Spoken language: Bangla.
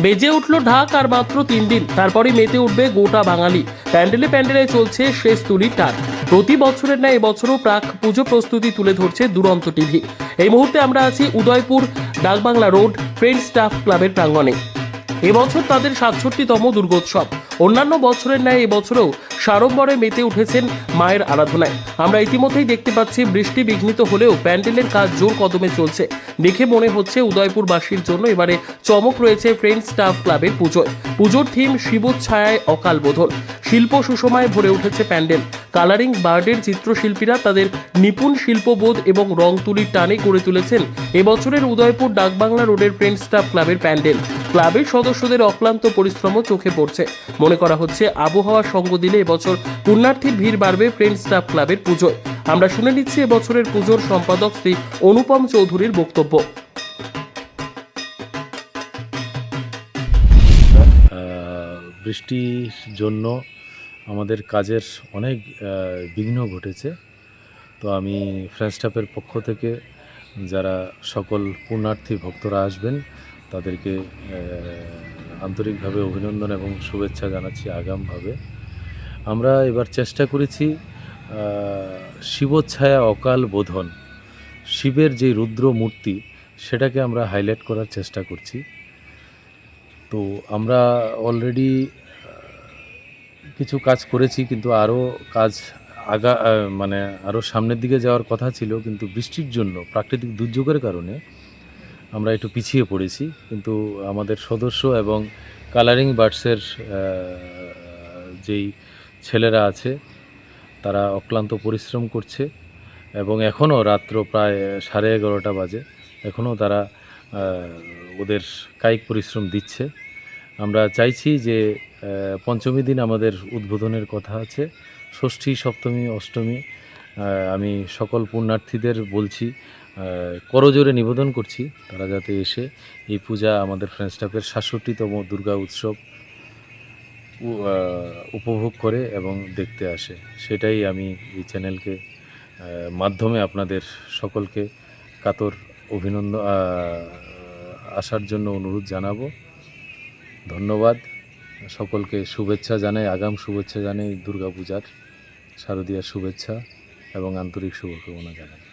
বেজে উঠল ঢাক আর মাত্র তিন দিন। তারপরে মেতে উঠবে গোটা বাঙালি। প্যান্ডেলে প্যান্ডেলে চলছে শেষ তুলির টান। প্রতি বছরের ন্যায় এবছরও প্রাক পুজো প্রস্তুতি তুলে ধরছে দুরন্ত টিভি। এই মুহূর্তে আমরা আছি Udaypur Dakbangla road friend staff ক্লাবের প্রাঙ্গণে। এবছর তাদের সাতষট্টিতম দুর্গোৎসব। অন্যান্য বছরের ন্যায় এবছরেও সাড়ম্বরে মেতে উঠেছেন মায়ের আরাধনায়। আমরা ইতিমধ্যেই দেখতে পাচ্ছি বৃষ্টি বিঘ্নিত হলেও প্যান্ডেলের কাজ জোর কদমে চলছে। দেখে মনে হচ্ছে উদয়পুরবাসীর জন্য এবারে চমক রয়েছে ফ্রেন্ড স্টাফ ক্লাবের পুজোয়। পুজোর থিম শিবোচ্ছায়ায় অকাল বোধন। শিল্প সুষমায় ভরে উঠেছে প্যান্ডেল। কালারিং বার্ডের চিত্রশিল্পীরা তাদের নিপুণ শিল্পবোধ এবং রং তুলির টানে করে তুলেছেন। এবছরের উদয়পুর ডাকবাংলা রোডের ফ্রেন্ড স্টাফ ক্লাবের প্যান্ডেল। ক্লাবের সদস্যদের অক্লান্ত পরিশ্রমও চোখে পড়ছে। মনে করা হচ্ছে আবহাওয়ার সঙ্গ দিলে এবছর পুণ্যার্থীর ভিড় বাড়বে ফ্রেন্ড স্টাফ ক্লাবের পুজোয়। আমরা শুনে নিচ্ছি এবছরের পুজোর সম্পাদক শ্রী অনুপম চৌধুরীর বক্তব্য। বৃষ্টির জন্য আমাদের কাজের অনেক বিঘ্ন ঘটেছে। তো আমি ফ্রেন্ড স্টাফের পক্ষ থেকে যারা সকল পুণ্যার্থী ভক্তরা আসবেন তাদেরকে আন্তরিকভাবে অভিনন্দন এবং শুভেচ্ছা জানাচ্ছি আগামভাবে। আমরা এবার চেষ্টা করেছি শিবোচ্ছায়া অকাল বোধন, শিবের যে রুদ্র মূর্তি, সেটাকে আমরা হাইলাইট করার চেষ্টা করছি। তো আমরা অলরেডি কিছু কাজ করেছি, কিন্তু আরও কাজ আগা মানে আরও সামনের দিকে যাওয়ার কথা ছিল, কিন্তু বৃষ্টির জন্য, প্রাকৃতিক দুর্যোগের কারণে আমরা একটু পিছিয়ে পড়েছি, কিন্তু আমাদের সদস্য এবং কালারিং বার্ডসের যেই ছেলেরা আছে, তারা অক্লান্ত পরিশ্রম করছে এবং এখনও রাত্র প্রায় সাড়ে এগারোটা বাজে, এখনও তারা ওদের কায়িক পরিশ্রম দিচ্ছে। আমরা চাইছি যে পঞ্চমী দিন আমাদের উদ্বোধনের কথা আছে, ষষ্ঠী, সপ্তমী, অষ্টমী আমি সকল পুণ্যার্থীদের বলছি করজোরে নিবেদন করছি তারা যাতে এসে এই পূজা আমাদের ফ্রেন্ড স্টাফের সাতষট্টিতম দুর্গা উৎসব উপভোগ করে এবং দেখতে আসে। সেটাই আমি এই চ্যানেলকে মাধ্যমে আপনাদের সকলকে কাতর অভিনন্দন আসার জন্য অনুরোধ জানাব। ধন্যবাদ। সকলকে শুভেচ্ছা জানাই, আগাম শুভেচ্ছা জানাই দুর্গাপূজার শারদীয়ার শুভেচ্ছা এবং আন্তরিক শুভকামনা জানাই।